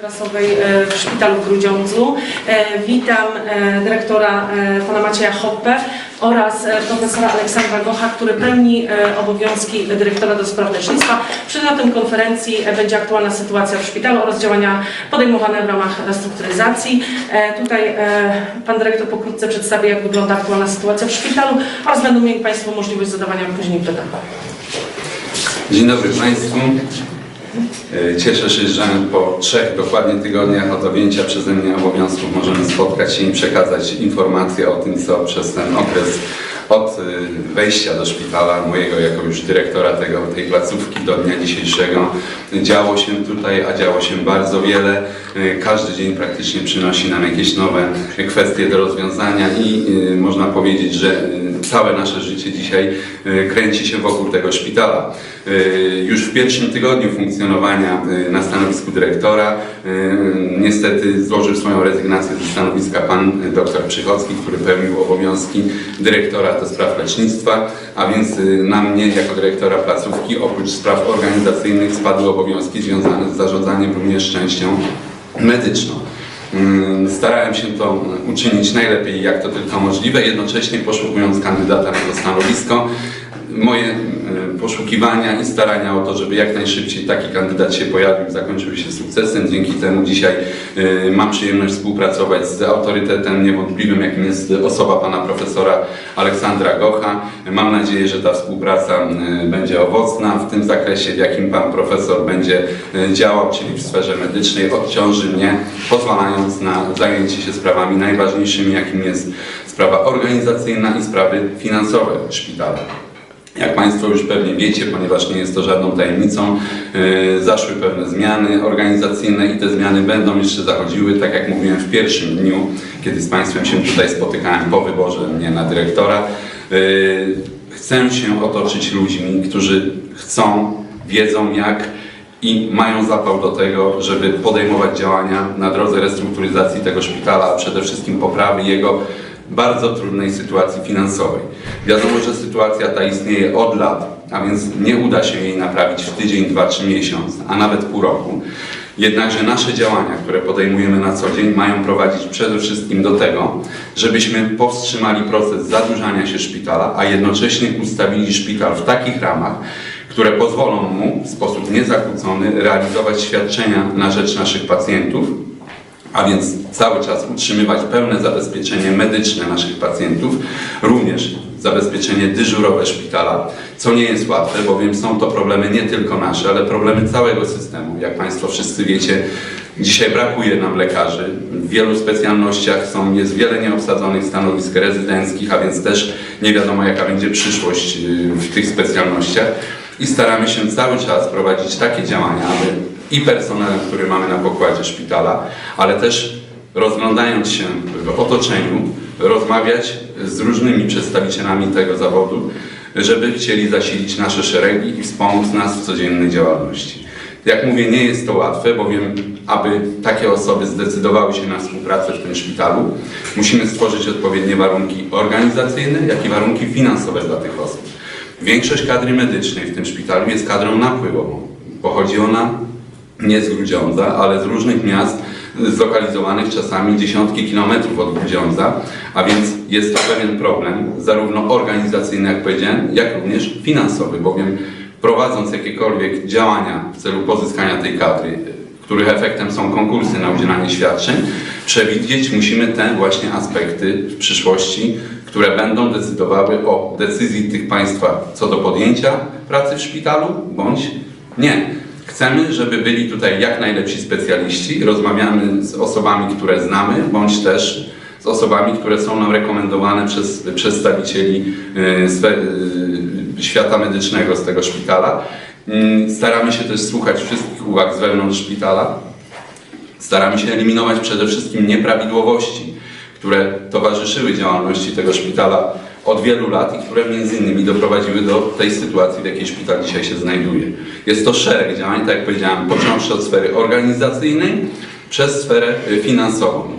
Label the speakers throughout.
Speaker 1: prasowej e, w szpitalu w Grudziądzu. E, Witam e, dyrektora pana Macieja Hoppe oraz profesora Aleksandra Gocha, który pełni obowiązki dyrektora do spraw lecznictwa. Przedmiotem konferencji będzie aktualna sytuacja w szpitalu oraz działania podejmowane w ramach restrukturyzacji. Tutaj pan dyrektor pokrótce przedstawi, jak wygląda aktualna sytuacja w szpitalu oraz będą mieli Państwo możliwość zadawania później pytań.
Speaker 2: Dzień dobry Państwu. E, Cieszę się, że po trzech dokładnie tygodniach od objęcia przeze mnie obowiązków możemy spotkać się i przekazać informacje o tym, co przez ten okres od e, wejścia do szpitala mojego jako już dyrektora tego, tej placówki do dnia dzisiejszego działo się tutaj, a działo się bardzo wiele. E, Każdy dzień praktycznie przynosi nam jakieś nowe kwestie do rozwiązania i można powiedzieć, że całe nasze życie dzisiaj kręci się wokół tego szpitala. E, Już w pierwszym tygodniu funkcjonowania e, na stanowisku dyrektora e, niestety złożył swoją rezygnację ze stanowiska pan dr Przychodzki, który pełnił obowiązki dyrektora do spraw lecznictwa, a więc na mnie jako dyrektora placówki oprócz spraw organizacyjnych spadły obowiązki związane z zarządzaniem również częścią medyczną. Starałem się to uczynić najlepiej jak to tylko możliwe, jednocześnie poszukując kandydata na to stanowisko. Moje e, poszukiwania i starania o to, żeby jak najszybciej taki kandydat się pojawił, zakończyły się sukcesem. Dzięki temu dzisiaj e, mam przyjemność współpracować z autorytetem niewątpliwym, jakim jest osoba pana profesora Aleksandra Gocha. Mam nadzieję, że ta współpraca będzie owocna w tym zakresie, w jakim pan profesor będzie e, działał, czyli w sferze medycznej, odciąży mnie, pozwalając na zajęcie się sprawami najważniejszymi, jakim jest sprawa organizacyjna i sprawy finansowe szpitala. Jak Państwo już pewnie wiecie, ponieważ nie jest to żadną tajemnicą, yy, zaszły pewne zmiany organizacyjne i te zmiany będą jeszcze zachodziły, tak jak mówiłem w pierwszym dniu, kiedy z Państwem się tutaj spotykałem po wyborze mnie na dyrektora. Yy, Chcę się otoczyć ludźmi, którzy chcą, wiedzą jak i mają zapał do tego, żeby podejmować działania na drodze restrukturyzacji tego szpitala, a przede wszystkim poprawy jego bardzo trudnej sytuacji finansowej. Wiadomo, że sytuacja ta istnieje od lat, a więc nie uda się jej naprawić w tydzień, dwa, trzy miesiąc, a nawet pół roku. Jednakże nasze działania, które podejmujemy na co dzień, mają prowadzić przede wszystkim do tego, żebyśmy powstrzymali proces zadłużania się szpitala, a jednocześnie ustawili szpital w takich ramach, które pozwolą mu w sposób niezakłócony realizować świadczenia na rzecz naszych pacjentów, a więc cały czas utrzymywać pełne zabezpieczenie medyczne naszych pacjentów, również zabezpieczenie dyżurowe szpitala, co nie jest łatwe, bowiem są to problemy nie tylko nasze, ale problemy całego systemu. Jak Państwo wszyscy wiecie, dzisiaj brakuje nam lekarzy. W wielu specjalnościach są, jest wiele nieobsadzonych stanowisk rezydenckich, a więc też nie wiadomo jaka będzie przyszłość y, w tych specjalnościach i staramy się cały czas prowadzić takie działania, aby i personelem, który mamy na pokładzie szpitala, ale też rozglądając się w otoczeniu, rozmawiać z różnymi przedstawicielami tego zawodu, żeby chcieli zasilić nasze szeregi i wspomóc nas w codziennej działalności. Jak mówię, nie jest to łatwe, bowiem aby takie osoby zdecydowały się na współpracę w tym szpitalu, musimy stworzyć odpowiednie warunki organizacyjne, jak i warunki finansowe dla tych osób. Większość kadry medycznej w tym szpitalu jest kadrą napływową. Pochodzi ona nie z Grudziądza, ale z różnych miast zlokalizowanych czasami dziesiątki kilometrów od Grudziądza, a więc jest to pewien problem, zarówno organizacyjny, jak powiedziałem, jak również finansowy, bowiem prowadząc jakiekolwiek działania w celu pozyskania tej kadry, których efektem są konkursy na udzielanie świadczeń, przewidzieć musimy te właśnie aspekty w przyszłości, które będą decydowały o decyzji tych państwa co do podjęcia pracy w szpitalu, bądź nie. Chcemy, żeby byli tutaj jak najlepsi specjaliści. Rozmawiamy z osobami, które znamy, bądź też z osobami, które są nam rekomendowane przez przedstawicieli e, e, świata medycznego z tego szpitala. Mm, Staramy się też słuchać wszystkich uwag z wewnątrz szpitala. Staramy się eliminować przede wszystkim nieprawidłowości, które towarzyszyły działalności tego szpitala od wielu lat i które między innymi doprowadziły do tej sytuacji, w jakiej szpital dzisiaj się znajduje. Jest to szereg działań, tak jak powiedziałem, począwszy od sfery organizacyjnej przez sferę y, finansową.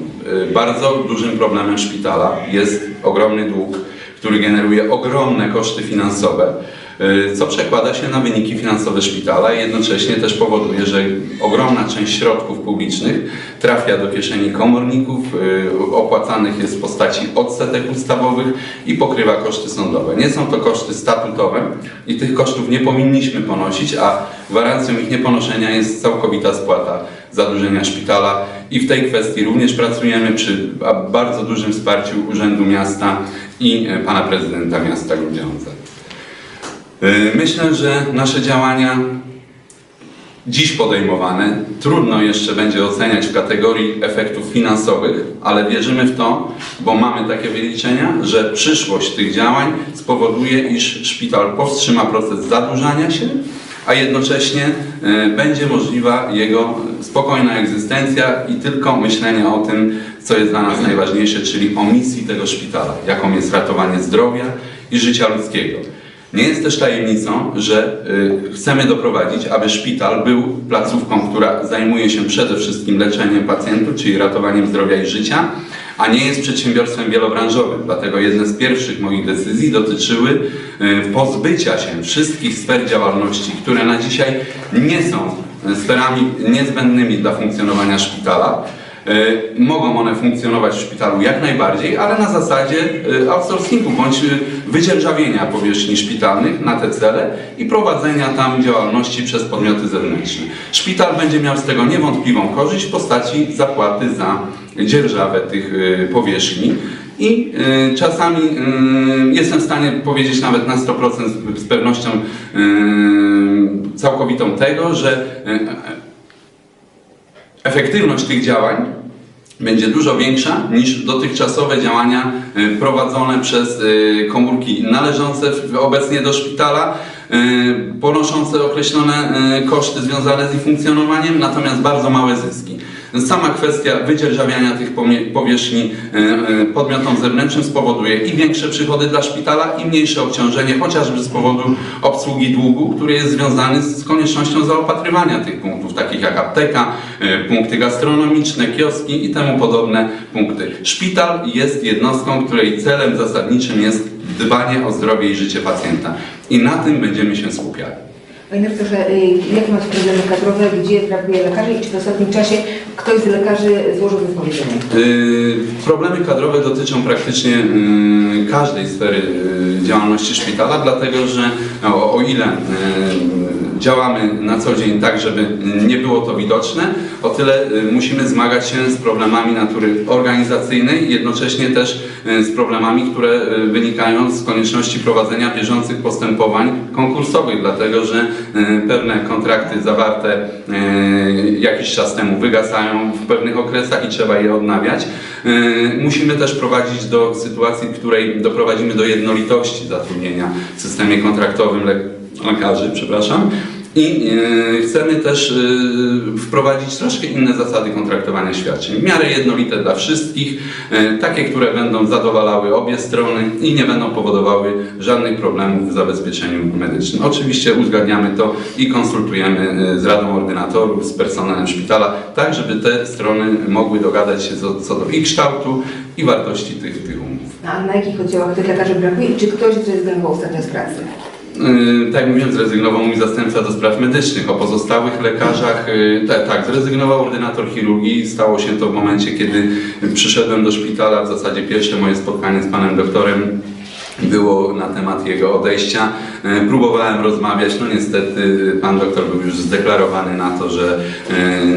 Speaker 2: Y, Bardzo dużym problemem szpitala jest ogromny dług, który generuje ogromne koszty finansowe. Y, co przekłada się na wyniki finansowe szpitala i jednocześnie też powoduje, że ogromna część środków publicznych trafia do kieszeni komorników, y, opłacanych jest w postaci odsetek ustawowych i pokrywa koszty sądowe. Nie są to koszty statutowe i tych kosztów nie powinniśmy ponosić, a gwarancją ich nieponoszenia jest całkowita spłata zadłużenia szpitala i w tej kwestii również pracujemy przy bardzo dużym wsparciu Urzędu Miasta i e, pana prezydenta miasta Grudziądza. Y, Myślę, że nasze działania dziś podejmowane trudno jeszcze będzie oceniać w kategorii efektów finansowych, ale wierzymy w to, bo mamy takie wyliczenia, że przyszłość tych działań spowoduje, iż szpital powstrzyma proces zadłużania się, a jednocześnie e, będzie możliwa jego spokojna egzystencja i tylko myślenie o tym, co jest dla nas najważniejsze, czyli o misji tego szpitala, jaką jest ratowanie zdrowia i życia ludzkiego. Nie jest też tajemnicą, że y, chcemy doprowadzić, aby szpital był placówką, która zajmuje się przede wszystkim leczeniem pacjentów, czyli ratowaniem zdrowia i życia, a nie jest przedsiębiorstwem wielobranżowym. Dlatego jedne z pierwszych moich decyzji dotyczyły y, pozbycia się wszystkich sfer działalności, które na dzisiaj nie są sferami niezbędnymi dla funkcjonowania szpitala. Y, Mogą one funkcjonować w szpitalu jak najbardziej, ale na zasadzie y, outsourcingu bądź y, wydzierżawienia powierzchni szpitalnych na te cele i prowadzenia tam działalności przez podmioty zewnętrzne. Szpital będzie miał z tego niewątpliwą korzyść w postaci zapłaty za dzierżawę tych powierzchni. I czasami jestem w stanie powiedzieć nawet na 100% z pewnością całkowitą tego, że efektywność tych działań będzie dużo większa niż dotychczasowe działania y, prowadzone przez y, komórki należące obecnie do szpitala, ponoszące określone y, koszty związane z ich funkcjonowaniem, natomiast bardzo małe zyski. Sama kwestia wydzierżawiania tych powierzchni y, y, podmiotom zewnętrznym spowoduje i większe przychody dla szpitala, i mniejsze obciążenie, chociażby z powodu obsługi długu, który jest związany z koniecznością zaopatrywania tych punktów, takich jak apteka, y, punkty gastronomiczne, kioski i temu podobne punkty. Szpital jest jednostką, której celem zasadniczym jest dbanie o zdrowie i życie pacjenta. I na tym będziemy się skupiali.
Speaker 3: Panie doktorze, y, jakie macie problemy kadrowe, gdzie brakuje lekarzy i czy w ostatnim czasie ktoś z lekarzy złożył wypowiedzenie?
Speaker 2: Yy, Problemy kadrowe dotyczą praktycznie yy, każdej sfery działalności szpitala, dlatego że o, o ile działamy na co dzień tak, żeby nie było to widoczne, o tyle yy, musimy zmagać się z problemami natury organizacyjnej, jednocześnie też yy, z problemami, które yy, wynikają z konieczności prowadzenia bieżących postępowań konkursowych, dlatego że pewne kontrakty zawarte jakiś czas temu wygasają w pewnych okresach i trzeba je odnawiać. Musimy też prowadzić do sytuacji, w której doprowadzimy do jednolitości zatrudnienia w systemie kontraktowym lekarzy, przepraszam. I yy, chcemy też yy, wprowadzić troszkę inne zasady kontraktowania świadczeń. W miarę jednolite dla wszystkich, yy, takie, które będą zadowalały obie strony i nie będą powodowały żadnych problemów w zabezpieczeniu medycznym. Oczywiście uzgadniamy to i konsultujemy z Radą Ordynatorów, z personelem szpitala, tak żeby te strony mogły dogadać się co, co do i kształtu, i wartości tych, tych umów.
Speaker 3: A na jakich oddziałach tych lekarzy brakuje i czy ktoś zrezygnował ostatnio z pracy?
Speaker 2: Yy, Tak jak mówiłem, zrezygnował mój zastępca do spraw medycznych. O pozostałych lekarzach, tak, tak, zrezygnował ordynator chirurgii. Stało się to w momencie, kiedy przyszedłem do szpitala. W zasadzie pierwsze moje spotkanie z panem doktorem było na temat jego odejścia. Yy, Próbowałem rozmawiać, no niestety pan doktor był już zdeklarowany na to, że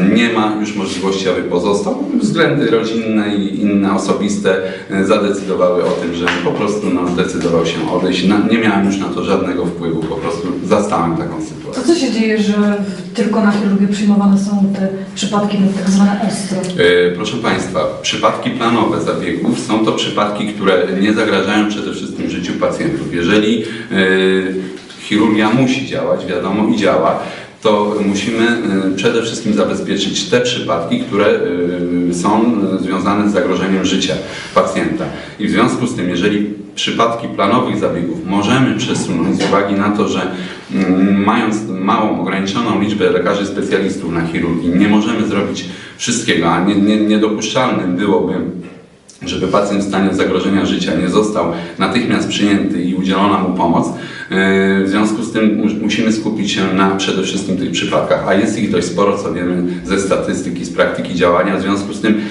Speaker 2: yy, nie ma już możliwości, aby pozostał. Względy rodzinne i inne osobiste yy, zadecydowały o tym, że po prostu no, zdecydował się odejść. Nie miałem już na to żadnego wpływu, po prostu zastałem taką
Speaker 4: To
Speaker 2: sytuację.
Speaker 4: co się dzieje, że tylko na chirurgię przyjmowane są te przypadki tak zwane ostre?
Speaker 2: E, Proszę Państwa, przypadki planowe zabiegów są to przypadki, które nie zagrażają przede wszystkim życiu pacjentów. Jeżeli e, chirurgia musi działać, wiadomo i działa, to musimy e, przede wszystkim zabezpieczyć te przypadki, które e, są związane z zagrożeniem życia pacjenta. I w związku z tym, jeżeli przypadki planowych zabiegów możemy przesunąć z uwagi na to, że mm, mając małą, ograniczoną liczbę lekarzy specjalistów na chirurgii, nie możemy zrobić wszystkiego, a nie, nie, niedopuszczalnym byłoby żeby pacjent w stanie zagrożenia życia nie został natychmiast przyjęty i udzielona mu pomoc. Yy, W związku z tym mu- musimy skupić się na przede wszystkim tych przypadkach, a jest ich dość sporo, co wiemy ze statystyki, z praktyki działania. W związku z tym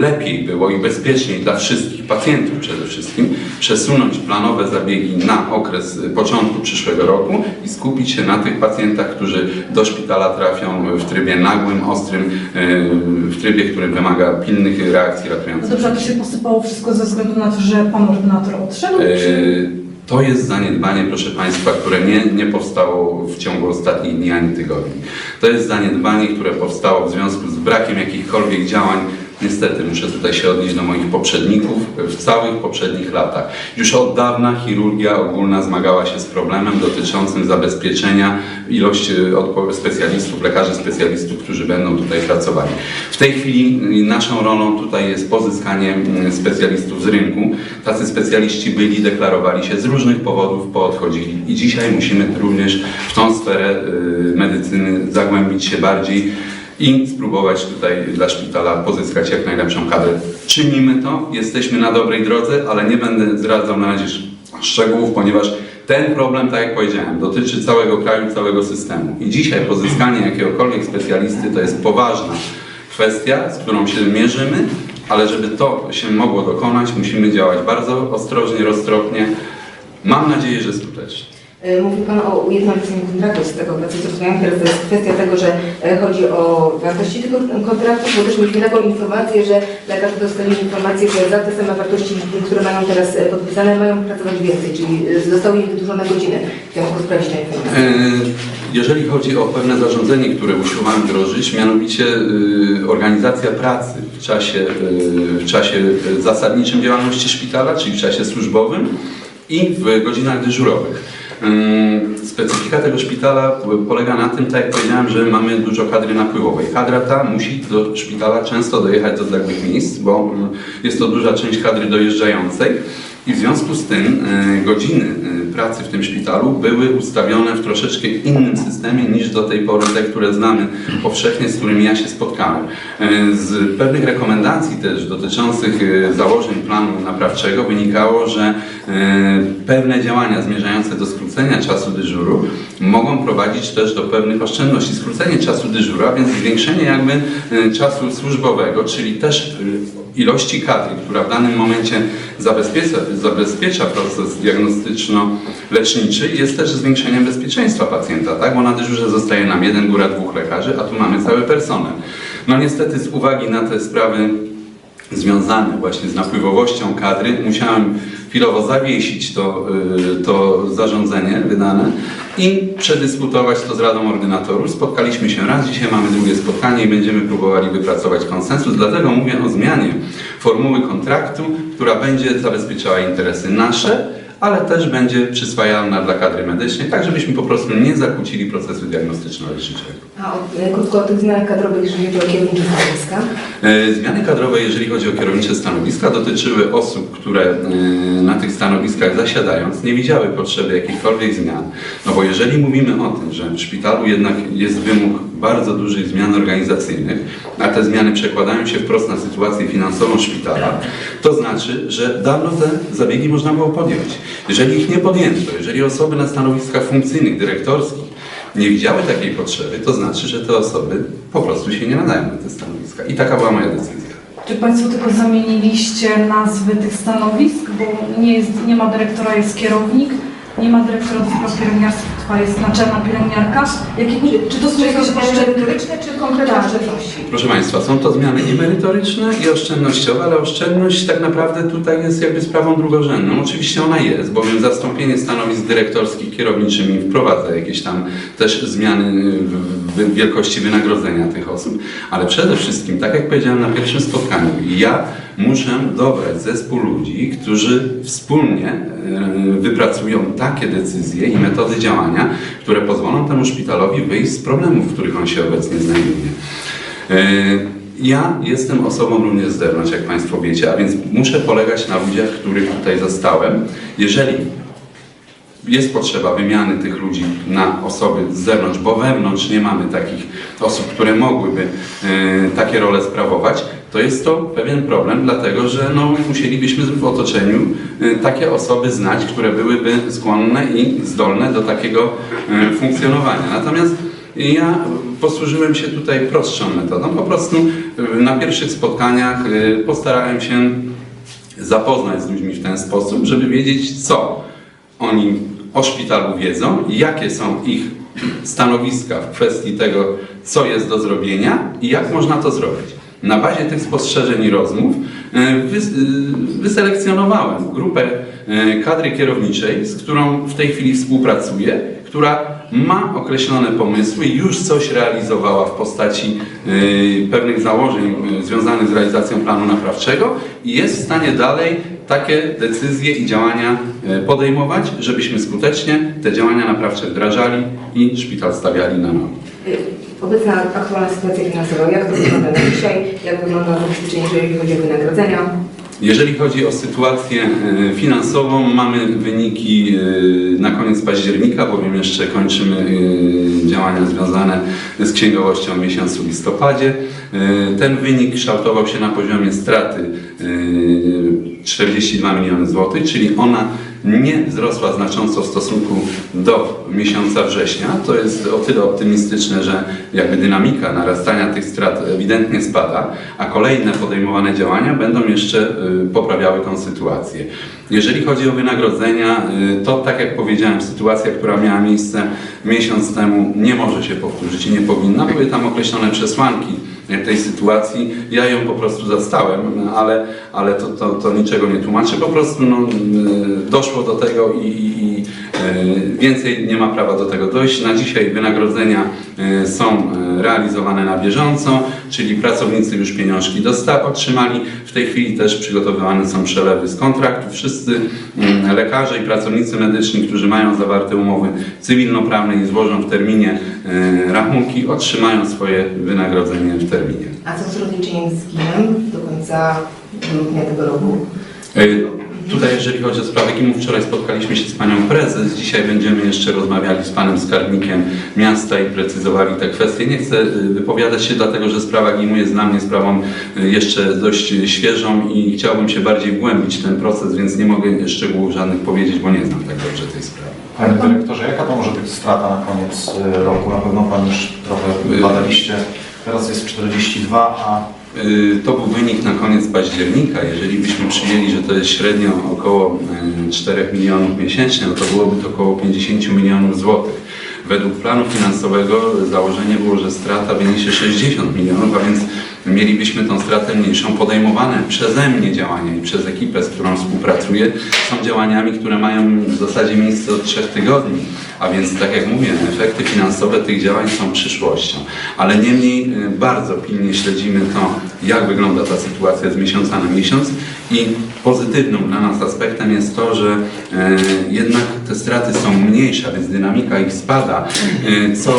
Speaker 2: lepiej było i bezpieczniej dla wszystkich pacjentów przede wszystkim przesunąć planowe zabiegi na okres y, początku przyszłego roku i skupić się na tych pacjentach, którzy do szpitala trafią w trybie nagłym, ostrym, yy, w trybie, który wymaga pilnych reakcji
Speaker 4: No
Speaker 2: ratujących.
Speaker 4: dobrze, a to się posypało wszystko ze względu na to, że pan ordynator odszedł? Czy...
Speaker 2: To jest zaniedbanie, proszę Państwa, które nie, nie powstało w ciągu ostatnich dni ani tygodni. To jest zaniedbanie, które powstało w związku z brakiem jakichkolwiek działań. Niestety muszę tutaj się odnieść do moich poprzedników w całych poprzednich latach. Już od dawna chirurgia ogólna zmagała się z problemem dotyczącym zabezpieczenia ilości odpo- specjalistów, lekarzy specjalistów, którzy będą tutaj pracowali. W tej chwili y, naszą rolą tutaj jest pozyskanie y, specjalistów z rynku. Tacy specjaliści byli, deklarowali się z różnych powodów, poodchodzili i dzisiaj musimy również w tą sferę y, medycyny zagłębić się bardziej i spróbować tutaj dla szpitala pozyskać jak najlepszą kadrę. Czynimy to, jesteśmy na dobrej drodze, ale nie będę zdradzał na razie sz- szczegółów, ponieważ ten problem, tak jak powiedziałem, dotyczy całego kraju, całego systemu. I dzisiaj pozyskanie jakiegokolwiek specjalisty to jest poważna kwestia, z którą się mierzymy, ale żeby to się mogło dokonać, musimy działać bardzo ostrożnie, roztropnie. Mam nadzieję, że skutecznie.
Speaker 3: E, Mówi Pan o ujednoliceniu kontraktu z tego, co zrozumiałam. Teraz to jest kwestia tego, że e, chodzi o wartości tego kontraktu, bo też mieliśmy taką informację, że lekarze dostali informację, że za te same wartości, które mają teraz e, podpisane, mają pracować więcej, czyli zostały im wydłużone godziny. Chciałam sprawdzić tę informację.
Speaker 2: Jeżeli chodzi o pewne zarządzenie, które usiłowałem wdrożyć, mianowicie organizacja pracy w czasie, w czasie zasadniczym działalności szpitala, czyli w czasie służbowym i w godzinach dyżurowych. Ym, Specyfika tego szpitala polega na tym, tak jak powiedziałem, że mamy dużo kadry napływowej. Kadra ta musi do szpitala często dojechać do odległych miejsc, bo y, jest to duża część kadry dojeżdżającej. I w związku z tym e, godziny e, pracy w tym szpitalu były ustawione w troszeczkę innym systemie niż do tej pory te, które znamy powszechnie, z którymi ja się spotkałem. E, Z pewnych rekomendacji też dotyczących założeń planu naprawczego wynikało, że pewne działania zmierzające do skrócenia czasu dyżuru mogą prowadzić też do pewnych oszczędności. Skrócenie czasu dyżuru, a więc zwiększenie jakby e, czasu służbowego, czyli też e, ilości kadry, która w danym momencie zabezpiecza, zabezpiecza proces diagnostyczno-leczniczy, jest też zwiększeniem bezpieczeństwa pacjenta, tak? bo na dyżurze zostaje nam jeden, góra dwóch lekarzy, a tu mamy cały personel. No niestety z uwagi na te sprawy związane właśnie z napływowością kadry, musiałem chwilowo zawiesić to, y, to zarządzenie wydane i przedyskutować to z Radą Ordynatorów. Spotkaliśmy się raz, dzisiaj mamy drugie spotkanie i będziemy próbowali wypracować konsensus. Dlatego mówię o zmianie formuły kontraktu, która będzie zabezpieczała interesy nasze, ale też będzie przyswajalna dla kadry medycznej, tak żebyśmy po prostu nie zakłócili procesu diagnostyczno-leczniczego.
Speaker 3: A o, krótko o tych zmianach kadrowych, jeżeli chodzi o kierownicze stanowiska.
Speaker 2: E, Zmiany kadrowe, jeżeli chodzi o kierownicze stanowiska, dotyczyły osób, które e, na tych stanowiskach zasiadając nie widziały potrzeby jakichkolwiek zmian. No bo jeżeli mówimy o tym, że w szpitalu jednak jest wymóg bardzo dużych zmian organizacyjnych, a te zmiany przekładają się wprost na sytuację finansową szpitala, to znaczy, że dawno te zabiegi można było podjąć. Jeżeli ich nie podjęto, jeżeli osoby na stanowiskach funkcyjnych, dyrektorskich nie widziały takiej potrzeby, to znaczy, że te osoby po prostu się nie nadają na te stanowiska. I taka była moja decyzja.
Speaker 4: Czy Państwo tylko zamieniliście nazwy tych stanowisk, bo nie, jest, nie ma dyrektora, jest kierownik, nie ma dyrektora do spraw pielęgniarstwa, jest naczelna pielęgniarka. Jakie, czy to są jakieś
Speaker 3: merytoryczne, czy konkretne
Speaker 4: Tak.
Speaker 3: oszczędności?
Speaker 2: Proszę Państwa, są to zmiany i merytoryczne, i oszczędnościowe, ale oszczędność tak naprawdę tutaj jest jakby sprawą drugorzędną. Oczywiście ona jest, bowiem zastąpienie stanowisk dyrektorskich kierowniczymi wprowadza jakieś tam też zmiany w w wielkości wynagrodzenia tych osób, ale przede wszystkim, tak jak powiedziałem na pierwszym spotkaniu, ja muszę dobrać zespół ludzi, którzy wspólnie e, wypracują takie decyzje i metody działania, które pozwolą temu szpitalowi wyjść z problemów, w których on się obecnie znajduje. E, Ja jestem osobą również z zewnątrz, jak Państwo wiecie, a więc muszę polegać na ludziach, których tutaj zastałem. Jeżeli jest potrzeba wymiany tych ludzi na osoby z zewnątrz, bo wewnątrz nie mamy takich osób, które mogłyby e, takie role sprawować, to jest to pewien problem, dlatego że no, musielibyśmy w otoczeniu e, takie osoby znać, które byłyby skłonne i zdolne do takiego e, funkcjonowania. Natomiast ja posłużyłem się tutaj prostszą metodą. Po prostu e, na pierwszych spotkaniach postarałem się zapoznać z ludźmi w ten sposób, żeby wiedzieć, co oni o szpitalu wiedzą, jakie są ich stanowiska w kwestii tego, co jest do zrobienia i jak można to zrobić. Na bazie tych spostrzeżeń i rozmów e, e, wyselekcjonowałem grupę e, kadry kierowniczej, z którą w tej chwili współpracuję, która ma określone pomysły i już coś realizowała w postaci pewnych założeń związanych z realizacją planu naprawczego i jest w stanie dalej takie decyzje i działania podejmować, żebyśmy skutecznie te działania naprawcze wdrażali i szpital stawiali na nogi.
Speaker 3: Obecna aktualna sytuacja finansowa, jak to wygląda na dzisiaj, jak wygląda zabezpieczenie, jeżeli chodzi o wynagrodzenia?
Speaker 2: Jeżeli chodzi o sytuację e, finansową, mamy wyniki e, na koniec października, bowiem jeszcze kończymy e, działania związane z księgowością w miesiącu listopadzie. Ten wynik kształtował się na poziomie straty e, 42 miliony złotych, czyli ona nie wzrosła znacząco w stosunku do miesiąca września. To jest o tyle optymistyczne, że jakby dynamika narastania tych strat ewidentnie spada, a kolejne podejmowane działania będą jeszcze y, poprawiały tą sytuację. Jeżeli chodzi o wynagrodzenia, y, to tak jak powiedziałem, sytuacja, która miała miejsce miesiąc temu nie może się powtórzyć i nie powinna. Były tam określone przesłanki tej sytuacji. Ja ją po prostu zastałem, ale, ale to, to, to niczego nie tłumaczy. Po prostu no, y, doszło do tego i, i, więcej nie ma prawa do tego dojść. Na dzisiaj wynagrodzenia y, są y, realizowane na bieżąco, czyli pracownicy już pieniążki otrzymali. W tej chwili też przygotowywane są przelewy z kontraktów. Wszyscy mm, lekarze i pracownicy medyczni, którzy mają zawarte umowy cywilnoprawne i złożą w terminie rachunki, otrzymają swoje wynagrodzenie w terminie.
Speaker 3: A co z rozliczeniem z GIM do końca grudnia tego roku?
Speaker 2: Tutaj, jeżeli chodzi o sprawę GIM-u, wczoraj spotkaliśmy się z panią prezes. Dzisiaj będziemy jeszcze rozmawiali z panem skarbnikiem miasta i precyzowali te kwestie. Nie chcę y, wypowiadać się, dlatego że sprawa GIM-u jest dla mnie sprawą y, jeszcze dość świeżą i chciałbym się bardziej wgłębić w ten proces, więc nie mogę szczegółów żadnych powiedzieć, bo nie znam tak dobrze tej sprawy.
Speaker 5: Panie dyrektorze, jaka to może być strata na koniec y, roku? Na pewno Pan już trochę badaliście. Teraz jest 42, a
Speaker 2: To był wynik na koniec października. Jeżeli byśmy przyjęli, że to jest średnio około y, 4 milionów miesięcznie, no to byłoby to około 50 milionów złotych. Według planu finansowego założenie było, że strata wyniesie 60 milionów, a więc mielibyśmy tą stratę mniejszą. Podejmowane przeze mnie działania i przez ekipę, z którą współpracuję, są działaniami, które mają w zasadzie miejsce od trzech tygodni. A więc, tak jak mówię, efekty finansowe tych działań są przyszłością. Ale niemniej y, bardzo pilnie śledzimy to, jak wygląda ta sytuacja z miesiąca na miesiąc i pozytywnym dla nas aspektem jest to, że e, jednak te straty są mniejsze, więc dynamika ich spada, e, co e,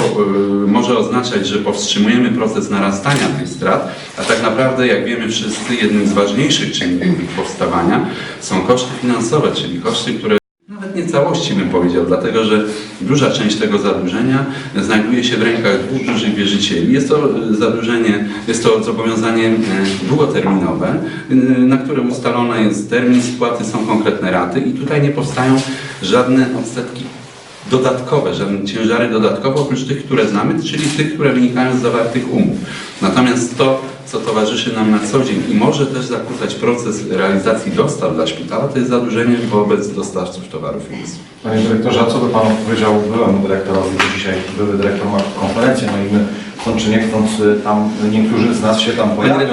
Speaker 2: może oznaczać, że powstrzymujemy proces narastania tych strat, a tak naprawdę, jak wiemy wszyscy, jednym z ważniejszych czynników ich powstawania są koszty finansowe, czyli koszty, które nie całości bym powiedział, dlatego że duża część tego zadłużenia znajduje się w rękach dwóch dużych wierzycieli. Jest to e, zadłużenie, jest to zobowiązanie e, długoterminowe, e, na które ustalony jest termin spłaty, są konkretne raty i tutaj nie powstają żadne odsetki dodatkowe, żadne ciężary dodatkowe oprócz tych, które znamy, czyli tych, które wynikają z zawartych umów. Natomiast to, co towarzyszy nam na co dzień i może też zakłócać proces realizacji dostaw dla szpitala, to jest zadłużenie wobec dostawców towarów i usług.
Speaker 5: Panie Dyrektorze, a co by Pan odpowiedział byłemu dyrektorowi, dzisiaj były dyrektor ma konferencję, no i my czy nie chcąc, tam niektórzy z nas się tam pojawią.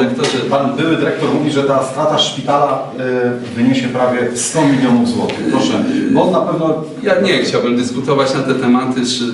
Speaker 5: Pan były dyrektor mówi, że ta strata szpitala y, wyniesie prawie 100 milionów złotych. Proszę, bo na pewno
Speaker 2: Ja nie chciałbym dyskutować na te tematy, czy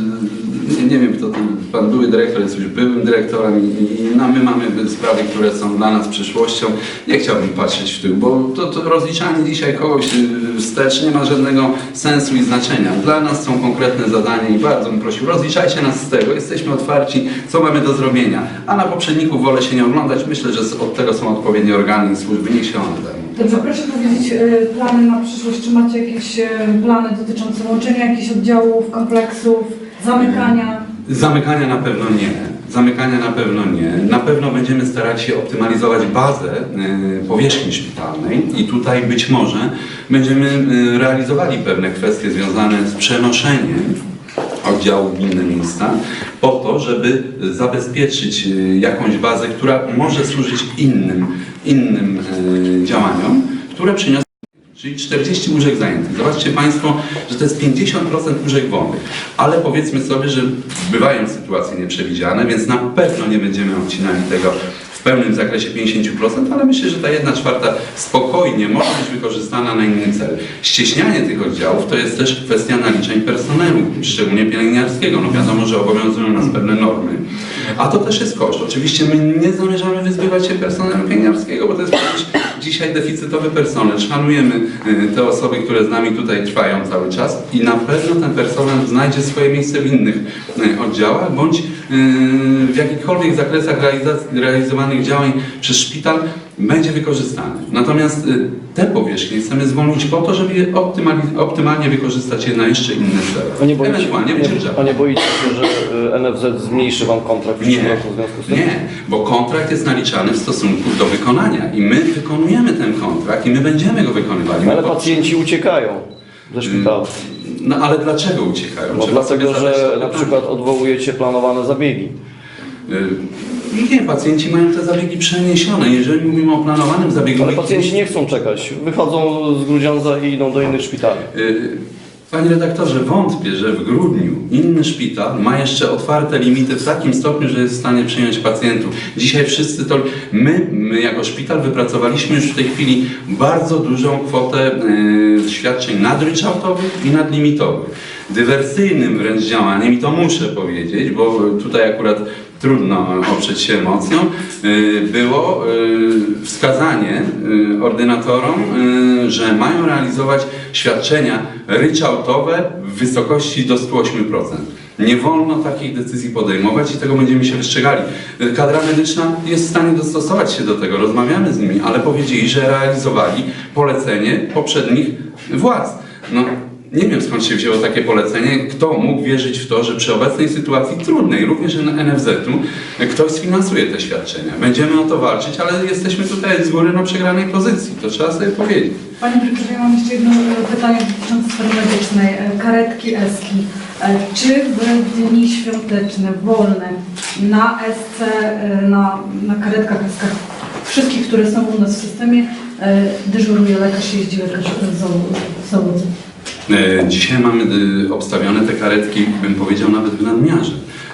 Speaker 2: nie, nie wiem kto tu pan były dyrektor jest już byłym dyrektorem i, i no, my mamy sprawy, które są dla nas przyszłością. Nie chciałbym patrzeć w tył, bo to, to rozliczanie dzisiaj kogoś y, wstecz nie ma żadnego sensu i znaczenia. Dla nas są konkretne zadania i bardzo bym prosił, rozliczajcie nas z tego, jesteśmy otwarci, co mamy do zrobienia. A na poprzedników wolę się nie oglądać. Myślę, że od tego są odpowiednie organy i służby, niech się one zajmą.
Speaker 4: Dobrze, proszę powiedzieć e, plany na przyszłość. Czy macie jakieś e, plany dotyczące łączenia jakichś oddziałów, kompleksów, zamykania?
Speaker 2: Zamykania na pewno nie. Zamykania na pewno nie. Na pewno będziemy starać się optymalizować bazę y, powierzchni szpitalnej i tutaj być może będziemy y, realizowali pewne kwestie związane z przenoszeniem oddziału w inne miejsca po to, żeby zabezpieczyć y, jakąś bazę, która może służyć innym, innym działaniom, które przyniosą Czyli 40 łóżek zajętych. Zobaczcie Państwo, że to jest 50% łóżek wolnych. Ale powiedzmy sobie, że bywają sytuacje nieprzewidziane, więc na pewno nie będziemy odcinali tego w pełnym zakresie 50%, ale myślę, że ta jedna czwarta spokojnie może być wykorzystana na inny cel. Ścieśnianie tych oddziałów to jest też kwestia naliczeń personelu, szczególnie pielęgniarskiego. No wiadomo, że obowiązują nas pewne normy. A to też jest koszt. Oczywiście my nie zamierzamy wyzbywać się personelu pielęgniarskiego, bo to jest dzisiaj deficytowy personel. Szanujemy y, te osoby, które z nami tutaj trwają cały czas i na pewno ten personel znajdzie swoje miejsce w innych y, oddziałach bądź y, w jakichkolwiek zakresach realizowanych działań przez szpital będzie wykorzystany. Natomiast y, te powierzchnie chcemy zwolnić po to, żeby je optymali- optymalnie wykorzystać je na jeszcze inne
Speaker 6: A
Speaker 2: cele.
Speaker 6: nie boicie,
Speaker 2: Ewentualnie
Speaker 6: nie, a nie boicie się, że y, NFZ zmniejszy Wam kontrakt w
Speaker 2: Nie,
Speaker 6: roku w związku z tym?
Speaker 2: nie, bo kontrakt jest naliczany w stosunku do wykonania i my wykonujemy ten kontrakt i my będziemy go wykonywali.
Speaker 6: Ale pacjenci uciekają ze szpitala.
Speaker 2: No ale dlaczego uciekają?
Speaker 6: No
Speaker 2: Trzeba sobie
Speaker 6: dlatego, że na przykład odwołujecie planowane zabiegi.
Speaker 2: Y, Nie, pacjenci mają te zabiegi przeniesione. Jeżeli mówimy o planowanym zabiegu...
Speaker 6: Ale pacjenci nie chcą czekać. Wychodzą z Grudziądza i idą do innych szpitali.
Speaker 2: Y, Panie redaktorze, wątpię, że w grudniu inny szpital ma jeszcze otwarte limity w takim stopniu, że jest w stanie przyjąć pacjentów. Dzisiaj wszyscy to... My, my jako szpital wypracowaliśmy już w tej chwili bardzo dużą kwotę y, świadczeń nadryczałtowych i nadlimitowych. Dywersyjnym wręcz działaniem, i to muszę powiedzieć, bo tutaj akurat trudno oprzeć się emocjom, y, było y, wskazanie y, ordynatorom, że mają realizować świadczenia ryczałtowe w wysokości do 108%. Nie wolno takich decyzji podejmować i tego będziemy się wystrzegali. Kadra medyczna jest w stanie dostosować się do tego, rozmawiamy z nimi, ale powiedzieli, że realizowali polecenie poprzednich władz. No, nie wiem skąd się wzięło takie polecenie, kto mógł wierzyć w to, że przy obecnej sytuacji trudnej, również NFZ-u, ktoś sfinansuje te świadczenia. Będziemy o to walczyć, ale jesteśmy tutaj z góry na przegranej pozycji, to trzeba sobie powiedzieć.
Speaker 4: Panie dyrektorze, ja mam jeszcze jedno e, pytanie dotyczące sfery medycznej. E, Karetki ESKI. Czy w dni świąteczne, wolne, na SC, e, na, na karetkach ESKach, wszystkich, które są u nas w systemie, dyżuruje lekarz, jeździ lekarz w zało- w załodze?
Speaker 2: E, Dzisiaj mamy e, obstawione te karetki, bym powiedział, nawet w nadmiarze.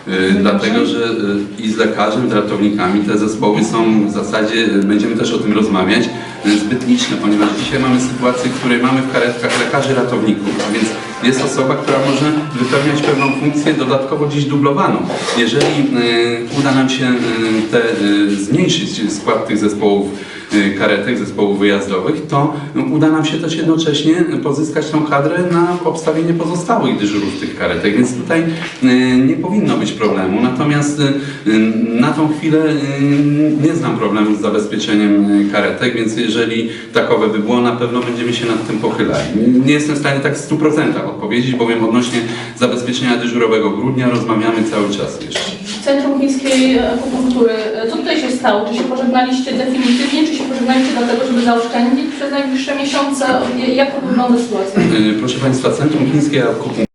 Speaker 2: E, Dlatego, że e, i z lekarzem, z ratownikami te zespoły są w zasadzie, e, będziemy też o tym rozmawiać, e, zbyt liczne, ponieważ dzisiaj mamy sytuację, w której mamy w karetkach lekarzy ratowników, a więc jest osoba, która może wypełniać pewną funkcję dodatkowo gdzieś dublowaną. Jeżeli e, uda nam się e, te, e, zmniejszyć skład tych zespołów y, karetek, zespołów wyjazdowych, to uda nam się też jednocześnie pozyskać tą kadrę na obstawienie pozostałych dyżurów tych karetek, więc tutaj y, nie powinno być problemu. Natomiast y, y, na tą chwilę y, nie znam problemu z zabezpieczeniem y, karetek, więc jeżeli takowe by było, na pewno będziemy się nad tym pochylali. Nie jestem w stanie tak w 100% odpowiedzieć, bowiem odnośnie zabezpieczenia dyżurowego grudnia rozmawiamy cały czas jeszcze.
Speaker 7: Centrum Chińskiej Akupunktury. Co tutaj się stało? Czy się pożegnaliście definitywnie, czy się pożegnaliście dlatego, żeby zaoszczędzić przez najbliższe miesiące? Jak to wygląda sytuacja?
Speaker 2: Y, Proszę Państwa, Centrum Chińskie Akupunktury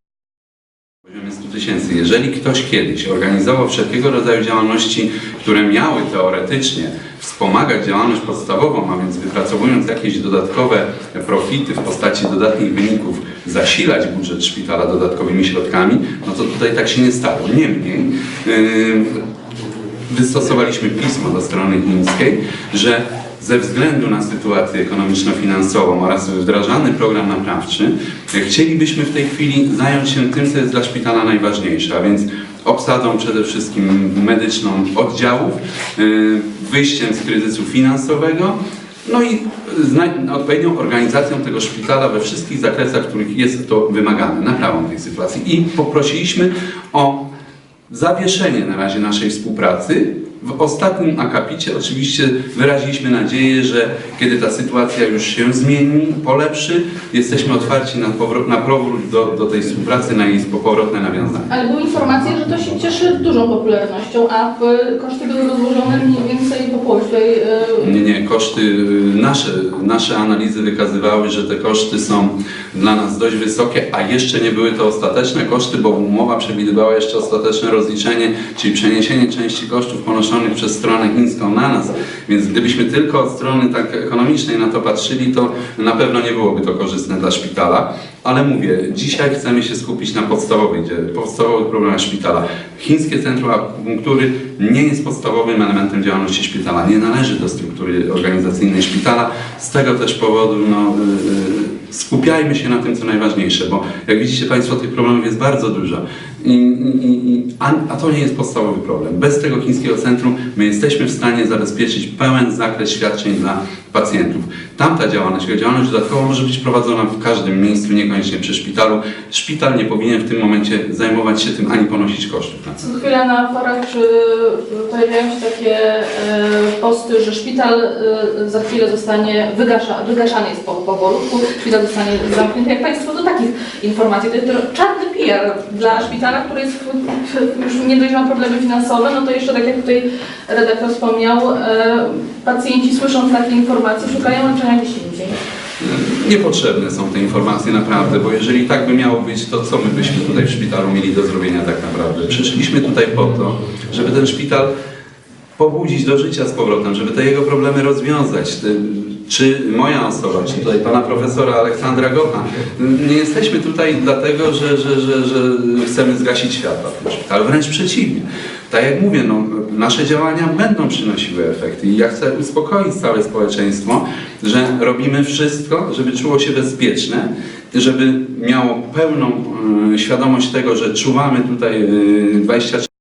Speaker 2: na poziomie 100 tysięcy. Jeżeli ktoś kiedyś organizował wszelkiego rodzaju działalności, które miały teoretycznie wspomagać działalność podstawową, a więc wypracowując jakieś dodatkowe profity w postaci dodatnich wyników, zasilać budżet szpitala dodatkowymi środkami, no to tutaj tak się nie stało. Niemniej yy, wystosowaliśmy pismo do strony chińskiej, że ze względu na sytuację ekonomiczno-finansową oraz wdrażany program naprawczy, chcielibyśmy w tej chwili zająć się tym, co jest dla szpitala najważniejsze, a więc obsadą przede wszystkim medyczną oddziałów, y, wyjściem z kryzysu finansowego, no i odpowiednią organizacją tego szpitala we wszystkich zakresach, w których jest to wymagane, naprawą tej sytuacji. I poprosiliśmy o zawieszenie na razie naszej współpracy. W ostatnim akapicie oczywiście wyraziliśmy nadzieję, że kiedy ta sytuacja już się zmieni, polepszy, jesteśmy otwarci na, powró- na powrót do, do tej współpracy, na jej powrotne nawiązanie.
Speaker 7: Ale były informacje, że to się cieszy dużą popularnością, a w- koszty były rozłożone mniej więcej po połowie. E,
Speaker 2: Nie, nie, koszty, y, nasze, nasze analizy wykazywały, że te koszty są dla nas dość wysokie, a jeszcze nie były to ostateczne koszty, bo umowa przewidywała jeszcze ostateczne rozliczenie, czyli przeniesienie części kosztów ponoszonych przez stronę chińską na nas. Więc gdybyśmy tylko od strony tak ekonomicznej na to patrzyli, to na pewno nie byłoby to korzystne dla szpitala. Ale mówię, dzisiaj chcemy się skupić na podstawowych, podstawowych problemach szpitala. Chińskie Centrum Akupunktury nie jest podstawowym elementem działalności szpitala, nie należy do struktury organizacyjnej szpitala. Z tego też powodu no, y, y, skupiajmy się na tym, co najważniejsze, bo jak widzicie Państwo, tych problemów jest bardzo dużo. A, a to nie jest podstawowy problem. Bez tego chińskiego centrum my jesteśmy w stanie zabezpieczyć pełen zakres świadczeń dla pacjentów. Tamta działalność, jako działalność dodatkowa może być prowadzona w każdym miejscu, niekoniecznie przy szpitalu. Szpital nie powinien w tym momencie zajmować się tym ani ponosić kosztów.
Speaker 7: Co chwilę na forach czy pojawiają się takie e, posty, że szpital e, za chwilę zostanie wygasza, wygaszany jest po, powolutku, szpital zostanie zamknięty. Jak Państwo do takich informacji, to jest czarny PR dla szpitala, który jest, już nie dość, ma problemy finansowe, no to jeszcze tak jak tutaj redaktor wspomniał, pacjenci słysząc takie informacje szukają gdzieś indziej.
Speaker 2: Niepotrzebne są te informacje naprawdę, bo jeżeli tak by miało być, to co my byśmy tutaj w szpitalu mieli do zrobienia tak naprawdę? Przyszliśmy tutaj po to, żeby ten szpital pobudzić do życia z powrotem, żeby te jego problemy rozwiązać. Czy moja osoba, czy tutaj pana profesora Aleksandra Gocha, nie jesteśmy tutaj dlatego, że, że, że, że chcemy zgasić światła w tym szpitalu, wręcz przeciwnie. Tak jak mówię, no, nasze działania będą przynosiły efekty. I ja chcę uspokoić całe społeczeństwo, że robimy wszystko, żeby czuło się bezpieczne, żeby miało pełną y, świadomość tego, że czuwamy tutaj y, 24